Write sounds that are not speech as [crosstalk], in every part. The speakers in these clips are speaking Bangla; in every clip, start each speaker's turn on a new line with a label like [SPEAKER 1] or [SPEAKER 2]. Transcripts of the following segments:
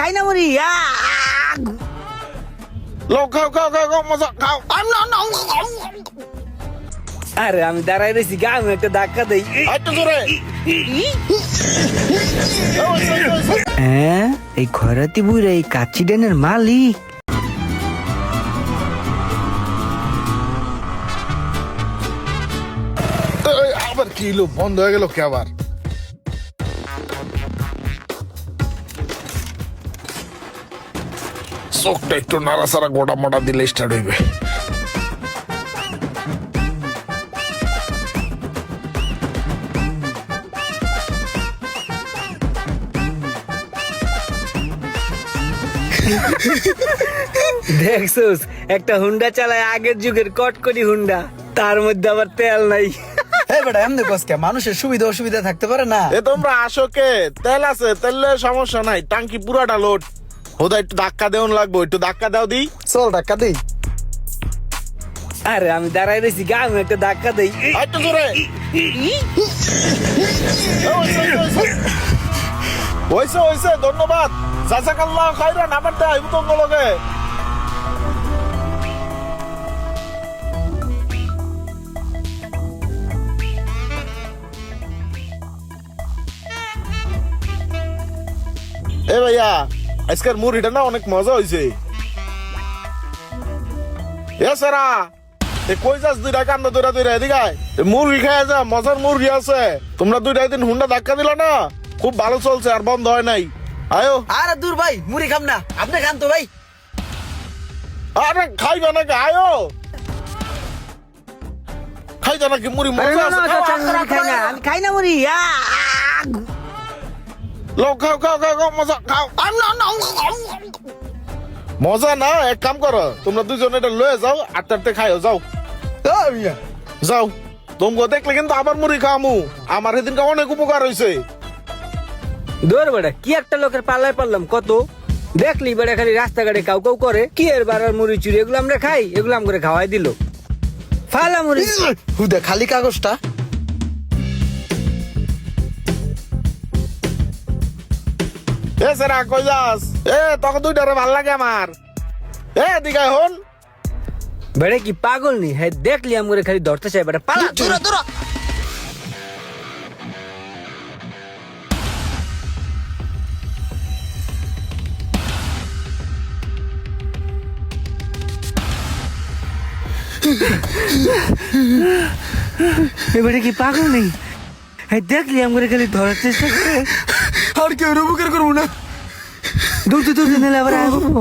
[SPEAKER 1] খাই না মরি আ!
[SPEAKER 2] খাও খাও খাও খাও মজা খাও।
[SPEAKER 1] আরে আমি দাঁড়াই রয়েছি গা আমি একটা ধাক্কা দেই।
[SPEAKER 2] একটু জোরে
[SPEAKER 1] হ্যাঁ এই খরাতি বুড়ে এই কাচ্চি ডেনের মালিক।
[SPEAKER 2] আবার কি বন্ধ হয়ে গেল কে আবার? চোখটা একটু নাড়াচাড়া গোটা মোটা দিলে স্টার্ট হইবে।
[SPEAKER 1] দেখছোস একটা হুন্ডা চালায় আগের যুগের কটকটি হুন্ডা তার মধ্যে আবার তেল নাই।
[SPEAKER 3] বেটা এমনি কসকে মানুষের সুবিধা অসুবিধা থাকতে পারে না?
[SPEAKER 2] এ তোমরা আসো কে? তেল আছে তেলের সমস্যা নাই টাঙ্কি পুরাটা লোড হোদা একটু ধাক্কা দেওয়ান লাগবো একটু ধাক্কা দাও দি।
[SPEAKER 3] চল টাকা দেই।
[SPEAKER 1] আরে আমি দাঁড়াই রয়েছি গা আমি একটা ধাক্কা দেই।
[SPEAKER 2] একটু জোরে। হইছে হইছে ধন্যবাদ। জাজাকাল্লাহ খাইরান আমার দেয় উতঙ্গ লগে। এ ভাইয়া আজকের মুড়িটা না অনেক মজা হয়েছে। এ সারা এ কই যাস দুইটা কান্দ দুইটা দুইটা মুরগি খায় যা মজার মুরগি আছে। তোমরা দুইটা দিন হুন্ডা ধাক্কা দিল না? খুব ভালো চলছে আর বন্ধ হয় নাই। আয়ো।
[SPEAKER 3] আরে দূর ভাই মুড়ি খাম না। আপনি খান তো ভাই।
[SPEAKER 2] আরে খাইবে নাকি? আয়ো। খাইবে নাকি মুড়ি? মজা
[SPEAKER 1] না, না,
[SPEAKER 2] আছে।
[SPEAKER 1] আমি খাই না
[SPEAKER 2] খাও। লও খাও খাও খাও খাও মজা খাও মজা না এক কাম করো তোমরা দুজন এটা লয়ে যাও আটটা আটটা খাইও যাও। যাও। তোমরা দেখলে কিন্তু আবার মুড়ি খামু। আমার সেদিনকে অনেক উপকার হয়েছে
[SPEAKER 1] দৌড় বেড়া কি একটা লোকের পাল্লায় পারলাম কত? দেখলি বেড়া খালি রাস্তাঘাটে কাউ কাউ করে কি এর বাড়ার মুড়ি চুরি এগুলো আমরা খাই এগুলো আম করে খাওয়াই দিল। ফালা মুড়ি।
[SPEAKER 3] হুদা খালি কাগজটা।
[SPEAKER 2] এ সেরা কই যাস? এ তোকে দুইটারে ভালো লাগে আমার। এ দিঘায় হন
[SPEAKER 1] বেড়ে কি পাগল নি? হ্যাঁ দেখলি আম করে খালি ধরতে চাই বেড়া পালা
[SPEAKER 3] দূরা দূরা।
[SPEAKER 1] এবারে কি পাগল নেই দেখলি আম করে খালি ধরার চেষ্টা করে
[SPEAKER 3] আর কেউ উপকার করব না
[SPEAKER 1] দৌড়তে দৌড়তে নিলে আবার আসব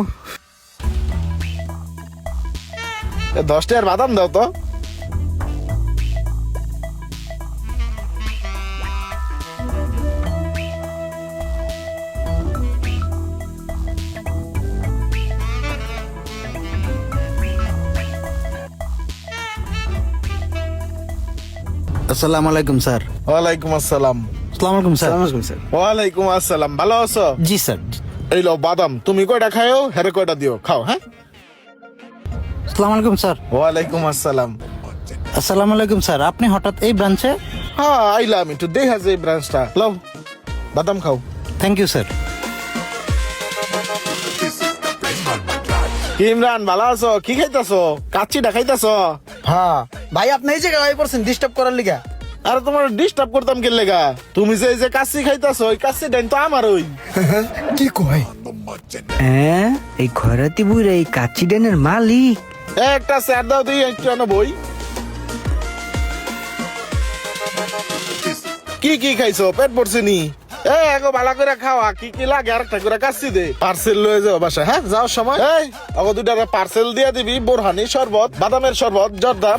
[SPEAKER 2] এ দশটা আর বাদাম দাও তো
[SPEAKER 3] আসসালামু আলাইকুম স্যার
[SPEAKER 2] ওয়ালাইকুম আসসালাম
[SPEAKER 3] আসসালামু আলাইকুম স্যার। স্যার।
[SPEAKER 2] ওয়ালাইকুম আসসালাম ভালো আছো?
[SPEAKER 3] জি স্যার।
[SPEAKER 2] এই লো বাদাম তুমি কয়টা খাও হেরে কয়টা দিও? খাও হ্যাঁ?
[SPEAKER 3] আসসালামু আলাইকুম স্যার।
[SPEAKER 2] ওয়ালাইকুম আসসালাম।
[SPEAKER 3] আসসালামু আলাইকুম স্যার। আপনি হঠাৎ এই ব্রাঞ্চে?
[SPEAKER 2] হ্যাঁ আইলাম একটু দেখা যায় ব্রাঞ্চটা। লও বাদাম খাও।
[SPEAKER 3] Thank you sir.
[SPEAKER 2] ইমরান ভালো আছো? কি খাইতাছো? কাচ্চিটা খাইতাছো?
[SPEAKER 3] হ্যাঁ ভাই আপনি এই জায়গায় পড়ছেন ডিস্টার্ব করার লিগা।
[SPEAKER 2] আরে তোমার ডিস্টার্ব করতাম কে লেগা তুমি যে এই যে কাশি খাইতাছো ওই কাশি ডাইন তো আমার ওই [laughs]
[SPEAKER 3] কি কয়?
[SPEAKER 1] হ্যাঁ এই ঘরাতি বুড়ে এই কাচি ডেনের মালিক।
[SPEAKER 2] এ, একটা স্যার দাও দিই একটু বই। কি কি খাইছো? পেট পড়ছে নি? করে খাওয়া। কি কি লাগে? আর কাচ্চি দে। পার্সেল লয়ে যাও বাসা হ্যাঁ যাওয়ার সময়। এই পার্সেল দিয়ে দিবি বোরহানি শরবত বাদামের শরবত জর্দা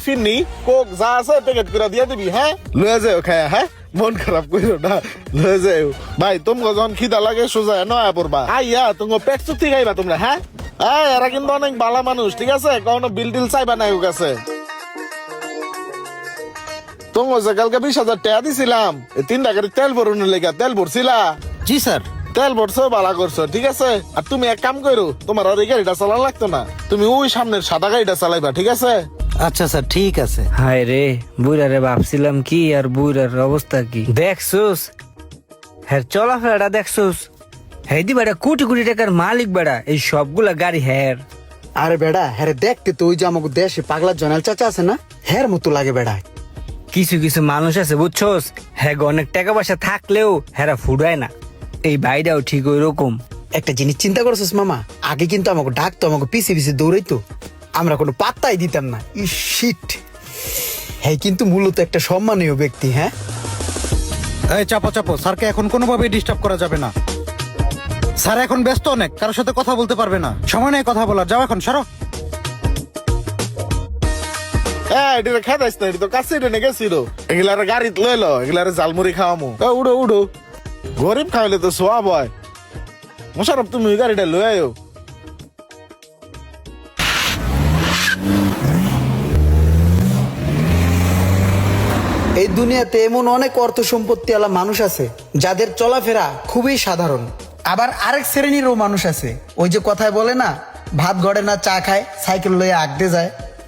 [SPEAKER 2] কোক যা আছে প্যাকেট করে দিয়ে দিবি হ্যাঁ লয়ে যাও খায়া হ্যাঁ মন খারাপ কইরো না লয়ে যাও। ভাই যখন খিদা লাগে সোজা নয়া পড়বা। আইয়া তোমার পেট চুক্তি খাইবা তোমরা হ্যাঁ এরা কিন্তু অনেক ভালো মানুষ ঠিক আছে? কখনো বিল টিল চাইবা না কাছে তোমার যে কালকে বিশ হাজার টাকা দিছিলাম এই তিন টাকার তেল ভরুন লেগা তেল ভরছিলা?
[SPEAKER 3] জি স্যার।
[SPEAKER 2] তেল ভরছো বালা করছ ঠিক আছে? আর তুমি এক কাম করো তোমার আর এই গাড়িটা চালানো লাগতো না। তুমি ওই সামনের সাদা গাড়িটা চালাইবা ঠিক আছে?
[SPEAKER 3] আচ্ছা স্যার ঠিক আছে।
[SPEAKER 1] হায় রে বুড়ারে ভাবছিলাম কি আর বুড়ার অবস্থা কি? দেখছোস? হ্যাঁ চলাফেরাটা দেখছোস? হ্যাঁ দি বেটা কোটি কোটি টাকার মালিক বেটা এই সবগুলা গাড়ি হ্যার
[SPEAKER 3] আরে বেড়া হ্যাঁ দেখতে তো ওই যে আমাকে দেশে পাগলা জনাল চাচা আছে না? হ্যার মতো লাগে বেড়া।
[SPEAKER 1] কিছু কিছু মানুষ আছে বুঝছোস? হ্যাঁ অনেক টাকা পয়সা থাকলেও হ্যাঁ ফুডায় না। এই বাইটাও ঠিক ওই রকম
[SPEAKER 3] একটা জিনিস চিন্তা করছিস মামা আগে কিন্তু আমাকে ডাকতো আমাকে পিছে পিছে দৌড়াইতো। আমরা কোনো পাত্তাই দিতাম না। শিট হ্যাঁ কিন্তু মূলত একটা সম্মানীয় ব্যক্তি হ্যাঁ?
[SPEAKER 4] এই চাপো চাপো স্যারকে এখন কোনোভাবেই ডিস্টার্ব করা যাবে না। স্যার এখন ব্যস্ত অনেক কারোর সাথে কথা বলতে পারবে না। সময় নেই কথা বলার যাও এখন সরো।
[SPEAKER 2] হ্যাঁ এটা খেদাইস না, এটা তো কাছে টেনে গেছিল এগুলার গাড়িত লইল এগুলার জালমুড়ি খাওয়ামু। উড়ো উড়ো। গরিব খাইলে তো সোয়াব হয় মোশারফ তুমি ওই গাড়িটা লই আয়ো
[SPEAKER 3] এই দুনিয়াতে এমন অনেক অর্থ সম্পত্তি আলা মানুষ আছে, যাদের চলাফেরা খুবই সাধারণ। আবার আরেক শ্রেণীরও মানুষ আছে। ওই যে কথায় বলে না, ভাত গড়ে না, চা খায়, সাইকেল লয়ে আগতে যায়।